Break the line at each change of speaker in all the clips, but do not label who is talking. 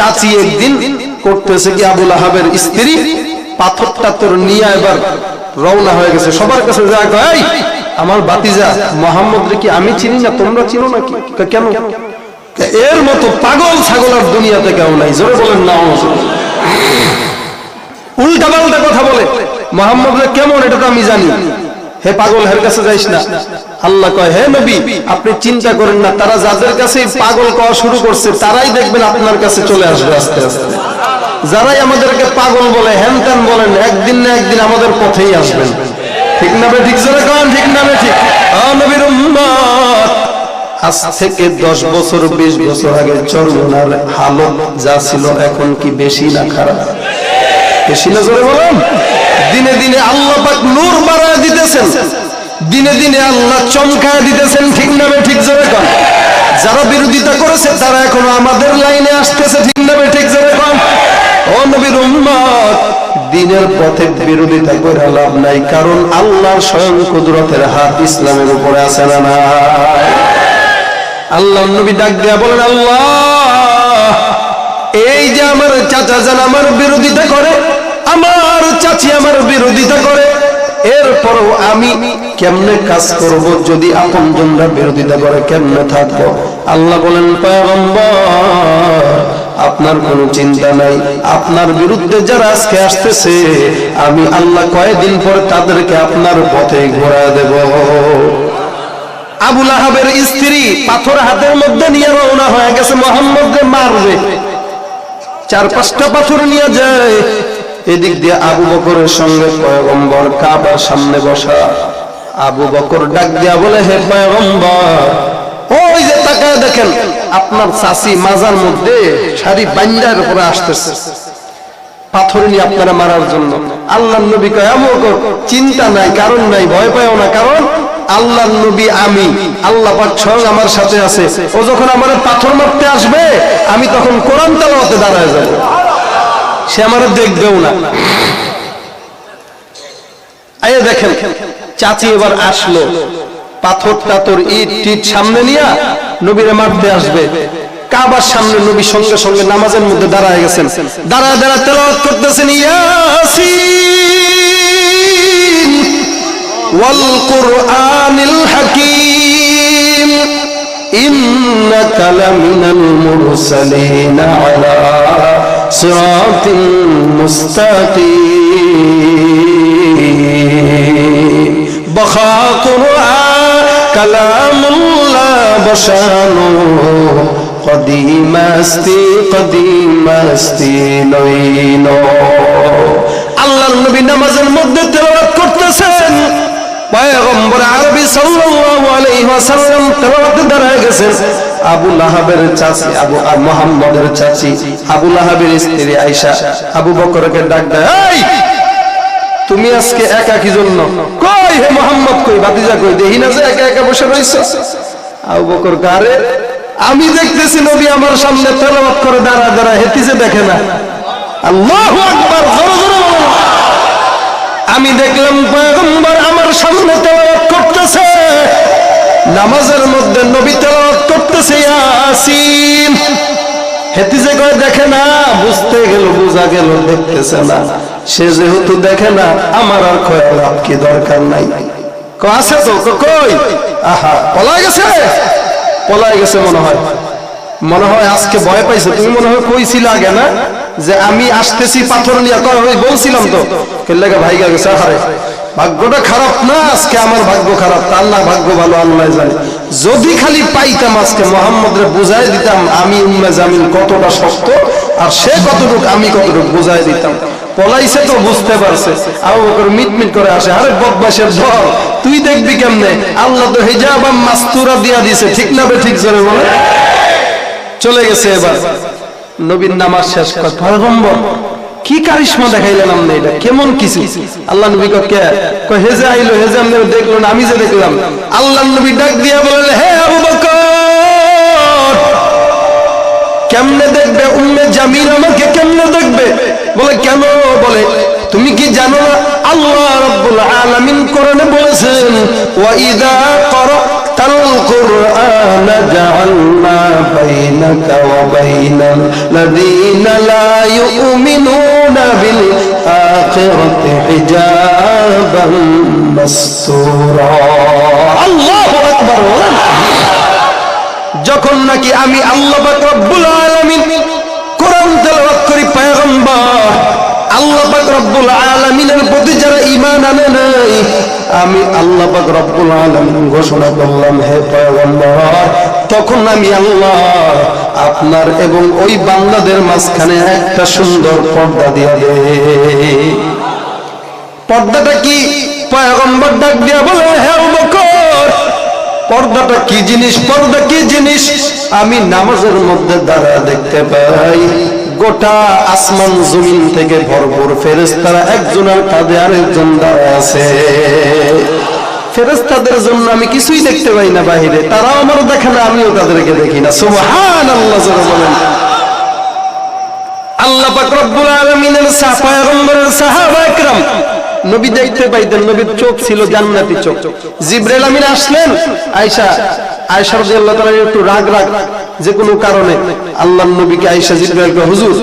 চাচি একদিন করতেছে কি আবুল আহাবের স্ত্রী পাথরটা তোর নিয়ে এবার রওনা হয়ে গেছে। সবার কাছে যা "এই, আমার বাতিজা মোহাম্মদ রে কি আমি চিনি না? তোমরা চিনো নাকি? কয়, কেন? এর মতো পাগল ছাগল আর দুনিয়াতে কেউ নাই। জোরে বলেন না উল্টা পাল্টা কথা বলে মোহাম্মদ রে কেমন? এটা তো আমি জানি। হে পাগল হের কাছে যাইস না। আল্লাহ কয়, হে নবী, আপনি চিন্তা করেন না, তারা যাদের কাছে পাগল কওয়া শুরু করছে, তারাই দেখবেন আপনার কাছে চলে আসবে আস্তে আস্তে। যারাই আমাদেরকে পাগল বলে হ্যান ত্যান বলেন, একদিন না একদিন আমাদের পথেই আসবেন। ঠিক না ঠিক জোরে কন, ঠিক না ঠিক নবীর আজ থেকে দশ বছর, বিশ বছর আগে চরমনার হালত যা ছিল এখন কি বেশি না খারাপ? বেশি না জোরে বলেন? দিনে দিনে আল্লাহ পাক নূর দিতেছেন। দিনে দিনে আল্লাহ চমকায় দিতেছেন, ঠিক নামে ঠিক জোরে কন। যারা বিরোধিতা করেছে, তারা এখনও আমাদের লাইনে আসতেছে, ঠিক নামে ঠিক জোরে উম্মত, দিনের পথে বিরোধিতা করে লাভ নাই, কারণ আল্লাহর স্বয়ং কুদরতের হাত ইসলামের উপরে আছে না না আল্লাহ নবী ডাক দিয়া বলেন, আল্লাহ, এই যে আমার চাচা যান আমার বিরোধিতা করে, আমার চাচি আমার বিরোধিতা করে এরপরও আমি কেমনে কাজ করব যদি আপন জনরা বিরোধিতা করে, কেমনে থাকব? আল্লাহ বলেন আপনার কোনো চিন্তা নাই। আপনার বিরুদ্ধে যারা আজকে আসতেছে, আমি আল্লাহ কয়েকদিন পরে তাদেরকে আপনার পথে ঘোরা দেব। আবুল আহাবের স্ত্রী পাথর হাতের মধ্যে নিয়ে রওনা হয়ে গেছে, মোহাম্মদকে মারবে। চার পাঁচটা পাথর নিয়ে যায়। এদিক দিয়ে আবু বকরের সঙ্গে পয়গম্বর কাবার সামনে বসা। আবু বকর ডাক দিয়া বলে, হে পয়গম্বর, ওই যে তাকায় দেখেন, আপনার চাষি মাজার মধ্যে সারি বান্ডার উপরে আসতেছে। পাথর নিয়ে আপনারা মারার জন্য। আল্লাহ নবী কয় এমন চিন্তা নাই, কারণ নাই, ভয় পাও না, কারণ আল্লাহ নবী আমি। আল্লাহ পাক স্বয়ং আমার সাথে আছে। ও যখন আমার পাথর মারতে আসবে, আমি তখন কোরআন তালাওয়াতে দাঁড়ায় যাব। সে আমার দেখবেও না। দেখেন, চাচি এবার আসলো। পাথর টাথর ইট টিট সামনে নিয়ে নবীরে মারতে আসবে। কাবার সামনে নবী সঙ্গে সঙ্গে নামাজের মধ্যে দাঁড়ায় গেছেন। দাঁড়ায় দাঁড়ায় তেলাওয়াত করতেছেন, ইয়াসিন ওয়াল কুরআনিল হাকীম সিরাতিন মুস্তাকিম। বখা কুরআন কালামুল্লাহ বসানো। কদিম আস্তি কদিম আস্তি নইন আল্লাহর নবী নামাজের মধ্যে তেলাওয়াত করতেছেন। পয়গম্বর আরবি সাল্লাল্লাহু আলাইহি ওয়াসাল্লাম তুমি আজকে একা কি জন্য? কই হে মোহাম্মদ, কই বাতিজা কই দেখি না যে একা একা বসে রইছ? আবু বকর, গারে, আমি দেখতেছি নবী আমার সামনে তেলাওয়াত করে দাঁড়া দাঁড়া হেতিছে দেখে না। আমি দেখলাম আমার সামনে তেলাওয়াত করতেছে। নামাজের মধ্যে নবী তেলাওয়াত করতেছে ইয়াসিন। হেতিজে করে দেখে না, বুঝতে গেল, বোঝা গেল, দেখতেছে না। সে যেহেতু দেখে না, আমার আর খয়াল কি দরকার নাই। আছে তো কই? আহা, পলাই গেছে? পলাই গেছে মনে হয়। মনে হয় আজকে ভয় পাইছে। তুমি মনে হয় কইছিল আগে না? যে আমি আসতেছি পাথর নিয়ে, কয় বলছিলাম তো। কেল্লাকে ভাইগা গেছে, আহারে। ভাগ্যটা খারাপ না, আজকে আমার ভাগ্য খারাপ, তা আল্লাহ ভাগ্য ভালো, আল্লাহ জানে। যদি খালি পাইতাম আজকে, মোহাম্মদরে বুঝাই দিতাম, আমি উম্মে জামিন কতটা শক্ত, আর সে কতটুক, আমি কতটুক বুঝাই দিতাম। পলাইছে তো বুঝতে পারছে। আবু বকর মিট মিট করে আসে, আরে বদমাশের ধর তুই দেখবি কেমনে? আল্লাহ তো হিজাব আর মাস্তুরা দিয়া দিছে, ঠিক না বে, ঠিক জোরে বলে? চলে গেছে এবার। নবীন নামাজ শেষ করে, পয়গম্বর কি কারিশমা দেখাইলেন আপনি এটা? কেমন কিছু? আল্লাহ নবী কে? কয় হেজে আইলো হেজে আপনি দেখল না, আমি যে দেখলাম। আল্লাহ নবী ডাক দিয়া বললেন, হে আবু বকর, কেমনে দেখবে? উম্মে জামিল আমাকে কেমনে দেখবে? বলে, কেন? বলে, তুমি কি জানো না, আল্লাহ রাব্বুল আলামিন কোরআনে বলেছেন, ওয়া ইযা ক্বারাতাল কুরআন جعلنا بينك وبين الذين لا يؤمنون بالآخرة حجابا مستورا الله أكبر যখন নাকি আমি আল্লাহ পাক রব্বুল আলামিন আমি আল্লাহ রব্বুল ঘোষণা করলাম, হে পয়গম্বর, তখন আমি আল্লাহ আপনার এবং ওই বান্দাদের মাঝখানে একটা সুন্দর পর্দা দিয়ে দেই। পর্দাটা কি? পয়গম্বর ডাক দিয়া বলে, হে পর্দাটা কি জিনিস? পর্দা কি জিনিস? আমি নামাজের মধ্যে দাঁড়া দেখতে পাই। গোটা আসমান জমিন থেকে ভরপুর ফেরেস্তারা একজনের কাঁধে আরেকজন দাঁড়ায় আছে। ফেরেস্তাদের জন্য আমি কিছুই দেখতে পাই না বাহিরে, তারাও আমার দেখে না, আমিও তাদেরকে দেখি না। সুবহান আল্লাহ বলেন। আল্লাহ পাক রব্বুল আলামিনের সাহাবা একরাম নবী দেখতে পাইতেন, নবীর চোখ ছিল জান্নাতি চোখ। জিব্রাইল আমিন আসলেন, আয়েশা আয়েশা রাদিয়াল্লাহু তাআলা একটু রাগ রাগ, যে কোনো কারণে আল্লাহর নবীকে আয়েশা জিব্রাইলকে হুজুর,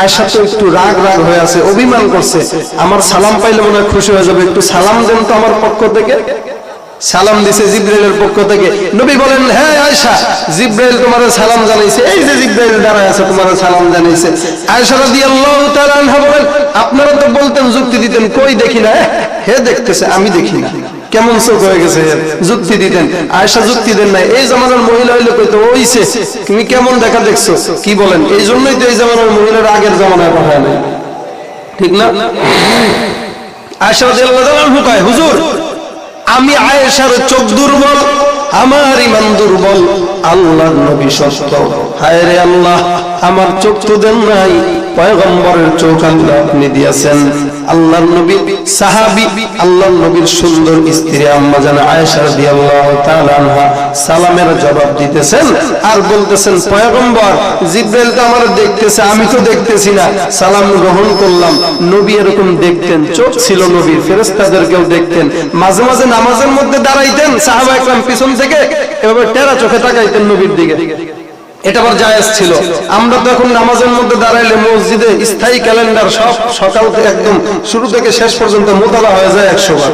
আয়েশা তো একটু রাগ রাগ হয়ে আছে, অভিমান করছে, আমার সালাম পাইলে মনে খুশি হয়ে যাবে, একটু সালাম দেন তো আমার পক্ষ থেকে। সালাম দিছে জিব্রাইলের পক্ষ থেকে। নবী বলেন হ্যাঁ আয়েশা, জিব্রাইল তোমার সালাম জানাইছে। এই যে জিব্রাইল দাঁড়ায় আছে, তোমার সালাম জানাইছে। আয়েশা রাদিয়াল্লাহু তাআলা আনহা বলেন, আপনারা তো বলতেন, যুক্তি দিতেন, কই দেখি না? হে দেখতেছে, আমি দেখি না। কেমন চোখ হয়ে গেছে যুক্তি দিতেন। আয়েশা যুক্তি দেন নাই। এই জামানার মহিলা হইলে কইতো ওইছে। তুমি কেমন দেখা দেখছ? কি বলেন? এই জন্যই তো এই জামানার মহিলার আগের জামানায় পাঠায় নাই। ঠিক না? আয়েশা রাদিয়াল্লাহু তাআলা হুজুর আমি আয়েশার চোখ দুর্বল আমার ইমান দুর্বল। আল্লাহর নবী সত্য। হায় রে আল্লাহ। আমার চোখ তো দেন নাই, পয়গম্বরের চোখ আল্লাহ আপনি দিয়েছেন। আল্লাহর নবী সাহাবী, আল্লাহর নবীর সুন্দর স্ত্রী আম্মা জান আয়েশা রাদিয়াল্লাহু তাআলা আনহা সালামের জবাব দিতেছেন আর বলতেছেন, পয়গম্বর, জিব্রাইল তো আমার দেখতেছে, আমি তো দেখতেছি না। সালাম গ্রহণ করলাম, নবী এরকম দেখতেন, চোখ ছিল নবীর, ফেরেশতাদেরকেও দেখতেন। মাঝে মাঝে নামাজের মধ্যে দাঁড়াইতেন সাহাবা একরাম পিছন থেকে, এভাবে টেরা চোখে তাকাইতেন নবীর দিকে। এটা আবার জায়েজ ছিল। আমরা তো এখন নামাজের মধ্যে দাঁড়াইলে মসজিদে স্থায়ী ক্যালেন্ডার সব সকাল থেকে একদম শুরু থেকে শেষ পর্যন্ত মোতালা হয়ে যায় একশো বার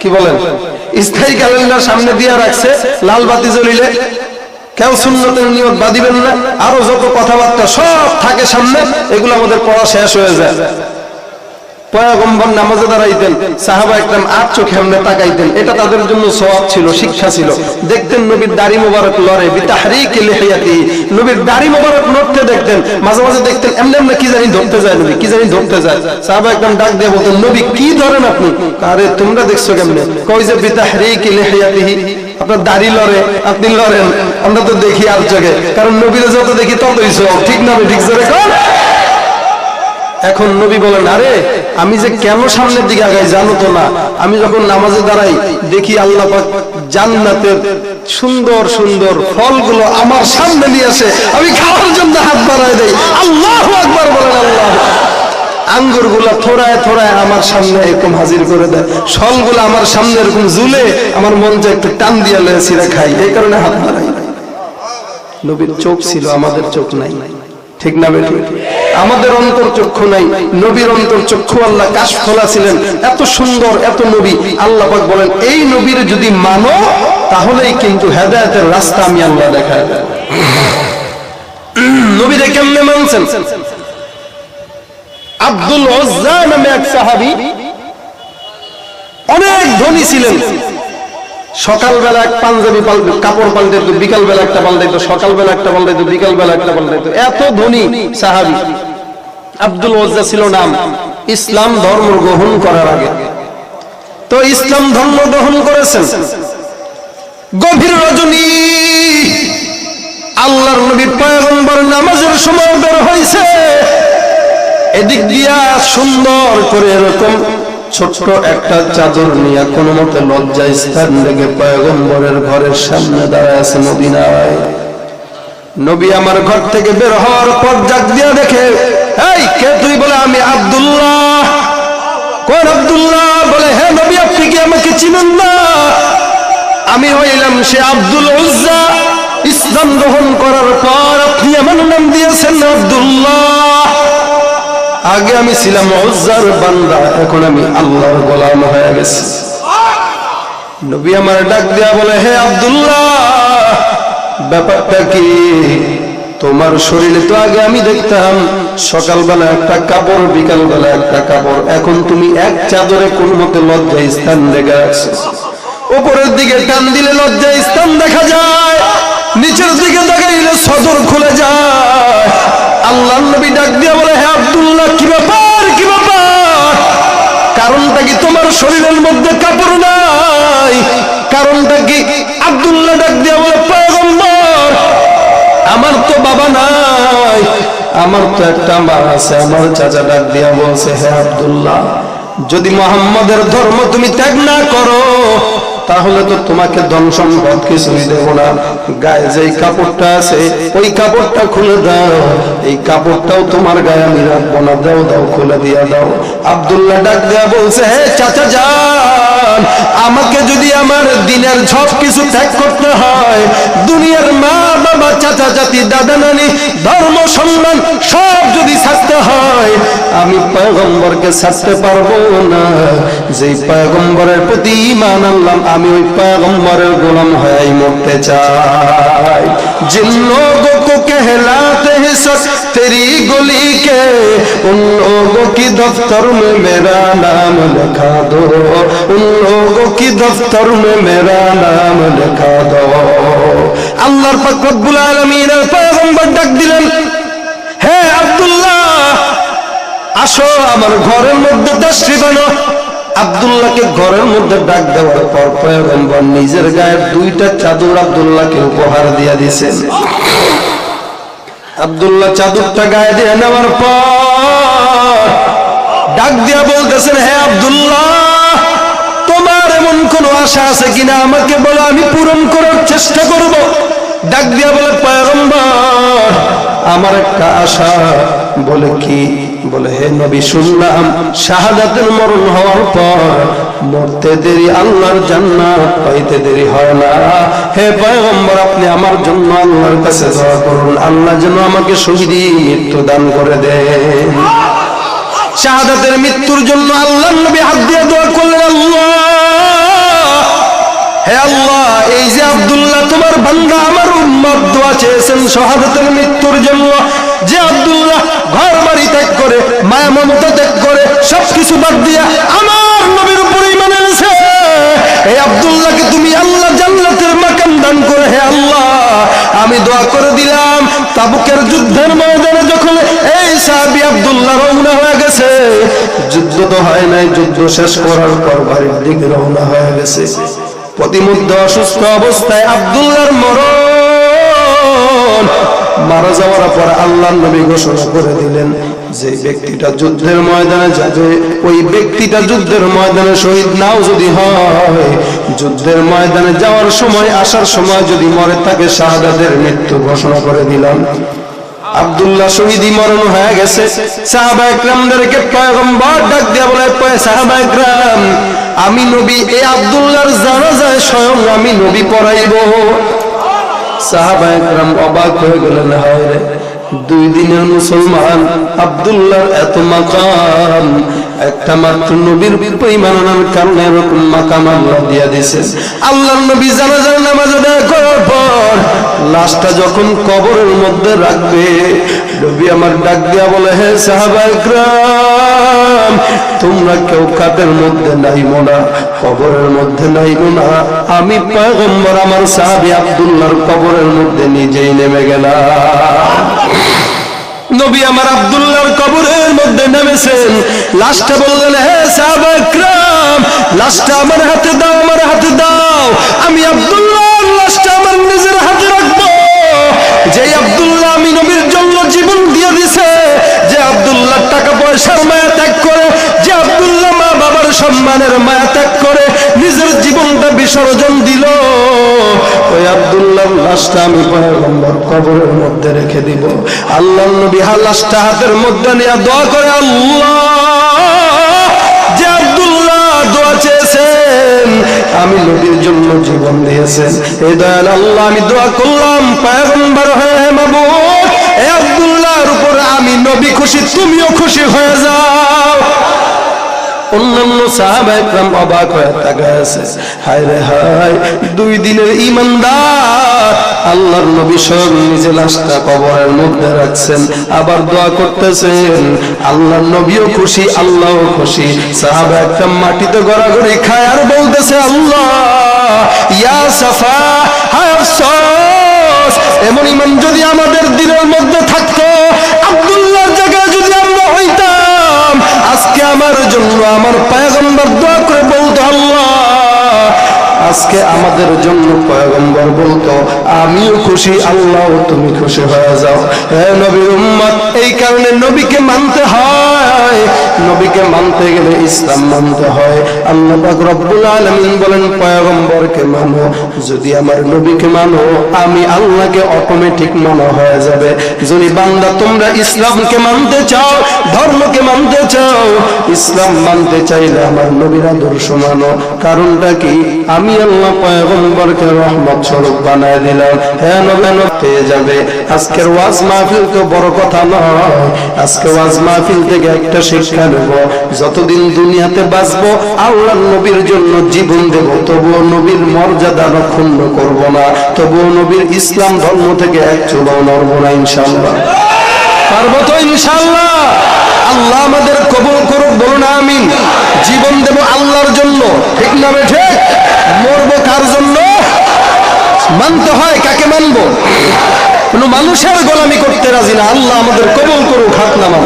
কি বলেন? স্থায়ী ক্যালেন্ডার সামনে দিয়ে রাখছে, লাল বাতি জ্বলিলে কেউ শূন্যতের নিয়ত বাঁধিবেন না, আরও যত কথাবার্তা সব থাকে সামনে, এগুলো আমাদের পড়া শেষ হয়ে যায়। পয়গম্বর নামাজে দাঁড়াইতেন, সাহাবা একদম আট চোখে তাকাইতেন। এটা তাদের জন্য সওয়াব ছিল, শিক্ষা ছিল। দেখতেন নবীর দাড়ি মোবারক লড়ে, বিতাহরিক লিহিয়াতি। নবীর দাড়ি মোবারক নড়তে দেখতেন, মাঝে মাঝে দেখতেন, এমনি এমনি কি জানি ধরতে যায় নবী, কি জানি ধরতে যায়। সাহাবা একদম ডাক দিয়ে বলতেন, নবী, কি ধরেন আপনি? আরে, তোমরা দেখছ কেমনে? কই যে বিতাহরিক লিহিয়াতিহি আপনার দাড়ি লড়ে, আপনি লড়েন, আমরা তো দেখি আর চোখে। কারণ নবীর যত দেখি ততই সব ঠিক না ঠিক জোরে কর এখন নবী বলেন, আরে, আমি যে কেন সামনের দিকে আগাই জানো তো না? আমি যখন নামাজে দাঁড়াই, দেখি আল্লাহ জান্নাতের সুন্দর সুন্দর ফলগুলো আমার সামনে নিয়ে আসে। আমি খাওয়ার জন্য হাত বাড়াই দেই। আল্লাহ আকবার বলেন, আল্লাহ। আঙ্গুরগুলা থোড়ায় থোড়ায় আমার সামনে এরকম হাজির করে দেয়। ফলগুলো আমার সামনে এরকম ঝুলে আমার মন যে একটু টান দিয়ে লয়ে ছিঁড়ে খাই এই কারণে হাত বাড়াই নবীর চোখ ছিল, আমাদের চোখ নাই। ঠিক না বেটি? আমাদের অন্তর চক্ষু নাই, নবীর অন্তর চক্ষু আল্লাহ কাশ খোলা ছিলেন এত সুন্দর, এত নবী। আল্লাহ বলেন, এই নবীর যদি মানো, তাহলেই কিন্তু হেদায়েতের রাস্তা আমি আল্লাহ দেখায় দেব। নবীরে কেমনে মানছেন? আব্দুল ওজ্জা নামে এক সাহাবী অনেক ধনী ছিলেন। সকালবেলা এক পাঞ্জাবি পাল্টে কাপড় পাল্টাইতো, বিকালবেলা একটা পাল্টাইতো, সকালবেলা একটা পাল্টাইতো, বিকালবেলা একটা পাল্টাইতো। এত ধনী সাহাবি। আব্দুল ওজ্জা ছিল নাম, ইসলাম ধর্ম গ্রহণ করার আগে। তো ইসলাম ধর্ম গ্রহণ করেছেন। গভীর রজনী। আল্লাহর নবী পয়গম্বর নামাজের সময় বের হয়েছে এদিক দিয়া সুন্দর করে এরকম ছোট্ট একটা চাদর নিয়ে কোনো মতে লজ্জা স্থান থেকে পয়গম্বরের ঘরের সামনে দাঁড়ায় আছে মদিনায়। নবী আমার ঘর থেকে বের হওয়ার পর জাগ দিয়া দেখে, এই, কে তুই? বলে, আমি আব্দুল্লাহ। কোন আব্দুল্লাহ? বলে, হে নবী, আপনি কি আমাকে চিনেন না? আমি হইলাম সে আব্দুল উজ্জা। ইসলাম গ্রহণ করার পর আমি ছিলাম অজ্জার বান্দা, এখন আমি আল্লাহর গোলাম হয়ে গেছি। নবী আমার ডাক দিয়া বলে, হে আব্দুল্লাহ, ব্যাপারটা কি? তোমার শরীরে তো আগে আমি দেখতাম। সকালবেলা একটা কাপড়, বিকালবেলা একটা কাপড়। এখন তুমি এক চাদরে কোন মতে লজ্জা স্থান রেখে রাখছো। উপরের দিকে টান দিলে লজ্জা স্থান দেখা যায়, নিচের দিকে দেখাইলে সদর খুলে যায়। কারণটা কি তোমার শরীরের মধ্যে কাপড় নাই? কারণটা কি ডাক দিয়া বলে, পয়গম্বর, আমার তো বাবা নাই। আমার তো একটা মা আছে, আমার চাচা ডাক দিয়া বলছে, হে আব্দুল্লাহ, যদি মোহাম্মদের ধর্ম তুমি ত্যাগ না করো তাহলে তো তোমাকে ধন সম্পদ কিছুই দেব না। গায়ে যেই কাপড়টা আছে, ওই কাপড়টা খুলে দাও। এই কাপড়টাও তোমার গায়ে আমি রাখব না। দাও দাও, খুলে দিয়া দাও। আব্দুল্লাহ ডাক দেয়া বলছে, হে চাচা যান আমাকে যদি আমার দিনের সব কিছু ত্যাগ করতে হয়, দুনিয়ার মা, বাবা, চাচা জাতি দাদা, নানি, ধর্ম, সম্মান, সব যদি ছাড়তে হয়, আমি পয়গম্বরকে ছাড়তে পারব না। যেই পয়গম্বরের প্রতি ইমান আনলাম আমি ওই পয়গম্বরের গোলাম হয়ে মরতে চাই जिन लोगों को कहलाते हैं सच तेरी गली के उन लोगों की दफ्तर में मेरा नाम लिखा दो उन लोगों की दफ्तर में मेरा नाम लिखा दो আল্লাহর পাক রব্বুল আলামিনের পয়গম্বর ডাক দিলেন হে আব্দুল্লাহ আসো আমার ঘরের মধ্যে দাসী বানো আব্দুল্লাহকে ঘরের মধ্যে ডাক দেওয়ার পর পয়গম্বর নিজের গায়ের দুইটা চাদর আব্দুল্লাহকে উপহার দিয়া দিয়েছেন। আব্দুল্লাহ চাদরটা গায়ে দিয়ে নেওয়ার পর ডাক দিয়া বলতেছেন, হে আব্দুল্লাহ, তোমার এমন কোন আশা আছে কিনা? আমাকে বলো, আমি পূরণ করার চেষ্টা করব। ডাক দিয়া বলে, পয়গম্বর, আমার একটা আশা। বলে কি? বলে, হে নবী, শুনলাম শাহাদাতের মরণ হওয়ার পর মরতে দেরি আল্লাহর জান্নাত, পাইতে দেরি হয় না। হে পয়গম্বর, আপনি আমার জন্য আল্লাহর কাছে দোয়া করুন। আল্লাহ যেন আমাকে শহীদি মৃত্যু দান করে দেন। শাহাদাতের মৃত্যুর জন্য আল্লাহ নবী হাত দিয়ে দোয়া করলেন, আল্লাহ, হে আল্লাহ, এই যে আব্দুল্লাহ তোমার বান্দা আমার উম্মত দোয়া চেয়েছেন শাহাদাতের মৃত্যুর জন্য, যে আব্দুল্লাহ ত্যাগ করে, মায়া মমতা ত্যাগ করে, সবকিছু বাদ দিয়া আমার নবীর উপর ইমান এনেছে। এই আব্দুল্লাহকে তুমি আল্লাহ জান্নাতের মাকাম দান করে, হে আল্লাহ, আমি দোয়া করে দিলাম। তাবুকের যুদ্ধের ময়দানে যখন এই সাহাবী আব্দুল্লাহ রওনা হয়ে গেছে, যুদ্ধ তো হয় নাই, যুদ্ধ শেষ করার পর বাড়ির দিকে রওনা হয়ে গেছে। প্রতিমুগ্ধ অসুস্থ অবস্থায় আব্দুল্লাহর মরণ। মারা যাওয়ার পর আল্লাহ নবী ঘোষণা করে দিলেন যে ব্যক্তিটা যুদ্ধের ময়দানে যাবে, ওই ব্যক্তিটা যুদ্ধের ময়দানে শহীদ নাও যদি হয়। যুদ্ধের ময়দানে যাওয়ার সময়, আসার সময় যদি মরে তাকে শাহাদাতের মৃত্যু ঘোষণা করে দিলাম। আব্দুল্লাহ শহীদি মরণ হয়ে গেছে। সাহাবা একরামদেরকে পয়গম্বর ডাক দিয়া বলে সাহাবা একরাম, আমি নবী এই আব্দুল্লাহর জানাজায় স্বয়ং আমি নবী পড়াইব। সাহাবা একরাম অবাক হয়ে গেলেন হায় রে দুই দিনের মুসলমান আব্দুল্লাহর এত মাকাম। একটা মাত্র নবীর পরিমাণ কারণে এরকম মাকাম আল্লাহ দিয়া দিয়েছে আল্লাহ নবী জানাজার নামাজ আদায় করার পর লাশটা যখন কবরের মধ্যে রাখবে, নবী আমার ডাক দিয়া বলে, হে সাহাবা তোমরা কেউ কাদের মধ্যে নাইমো না, কবরের মধ্যে নাইমো না। আমি পয়গম্বর আমার সাহাবী আব্দুল্লাহর কবরের মধ্যে নিজেই নেমে গেলাম। নবী আমার আব্দুল্লাহর কবরের মধ্যে নেমেছেন। লাশটা বললেন, হে সাহাবাকরাম লাশটা আমার হাতে দাও, আমার হাতে দাও। আমি আব্দুল্লাহর লাশটা আমার নিজের হাতে রাখব। যে আব্দুল্লাহ আমি নবীর জন্য জীবন দিয়ে দিছে, যে আব্দুল্লাহ টাকা পয়সার মায়া ত্যাগ করে যে আব্দুল্লাহ মা বাবার সম্মানের মায়া ত্যাগ করে নিজের জীবনটা বিসর্জন দিল। ওই আব্দুল্লাহ লাশটা আমি পয়গম্বর কবরের মধ্যে রেখে দিব। আল্লাহ নবী লাশটা হাতের মধ্যে নিয়ে দোয়া করে, আল্লাহ, যে আব্দুল্লাহ দোয়া চেয়েছেন, আমি নবীর জন্য জীবন দিয়েছেন। এই দয়াল আল্লাহ, আমি দোয়া করলাম, পয়গম্বর হয়ে মাবুদ, এ আব্দুল্লাহর উপরে আমি নবী খুশি, তুমিও খুশি হয়ে যাও। অন্যান্য সাহাবা একরাম অবাক হয়ে তাকায় আছে হায় রে হায়, দুই দিনের ইমানদার আল্লাহর নবী স্বয়ং নিজে লাশটা কবরের মধ্যে রাখছেন, আবার দোয়া করতেছেন। আল্লাহর নবীও খুশি, আল্লাহও খুশি। সাহাবা একরাম মাটিতে গড়াগড়ি খায় আর বলতেছে, আল্লাহ, ইয়া সাফা, হায় আফসোস, এমন ইমান যদি আমাদের দিনের জন্য আমার পায়গম্বর, দোয়া করে বলতো, আল্লাহ, আজকে আমাদের জন্য পয়গম্বর বলতো, আমিও খুশি, আল্লাহ, তুমি খুশি হয়ে যাও। হে নবী উম্মত, এই কারণে নবীকে মানতে হয়। নবীকে মানতে গেলে ইসলাম মানতে হয়। আল্লাহ পাক রব্বুল আলামিন বলেন, পয়গম্বরকে মানো, যদি আমার নবীকে মানো, আমি আল্লাহকে অটোমেটিক মানা হয়ে যাবে। যদি বান্দা তোমরা ইসলামকে মানতে চাও, ধর্মকে মানতে চাও, ইসলাম মানতে চাইলে আমার নবীর আদর্শ মানো। কারণটা কি? আমি আল্লাহ পয়গম্বরকে রহমত স্বরূপ বানায় দিলাম। হ্যাঁ নবেন পেয়ে যাবে? আজকের ওয়াজ মাহফিল তো বড় কথা নয়। আজকে ওয়াজ মাহফিল থেকে একটা শিক্ষা যতদিন দুনিয়াতে বাঁচবো, আল্লাহ নবীর জন্য জীবন দেব, তবুও নবীর মর্যাদা রক্ষণ করব না, তবুও নবীর ইসলাম ধর্ম থেকে এক চুলাও নড়বো না ইনশাল্লাহ আল্লাহ আমাদের কবুল করুক, বলুন আমিন। জীবন দেব আল্লাহর জন্য, ঠিক না মরবো কার জন্য? মানতে হয়, কাকে মানবো? কোন মানুষের গোলামি করতে রাজি না, আল্লাহ আমাদের কবল করুক, হাত নামা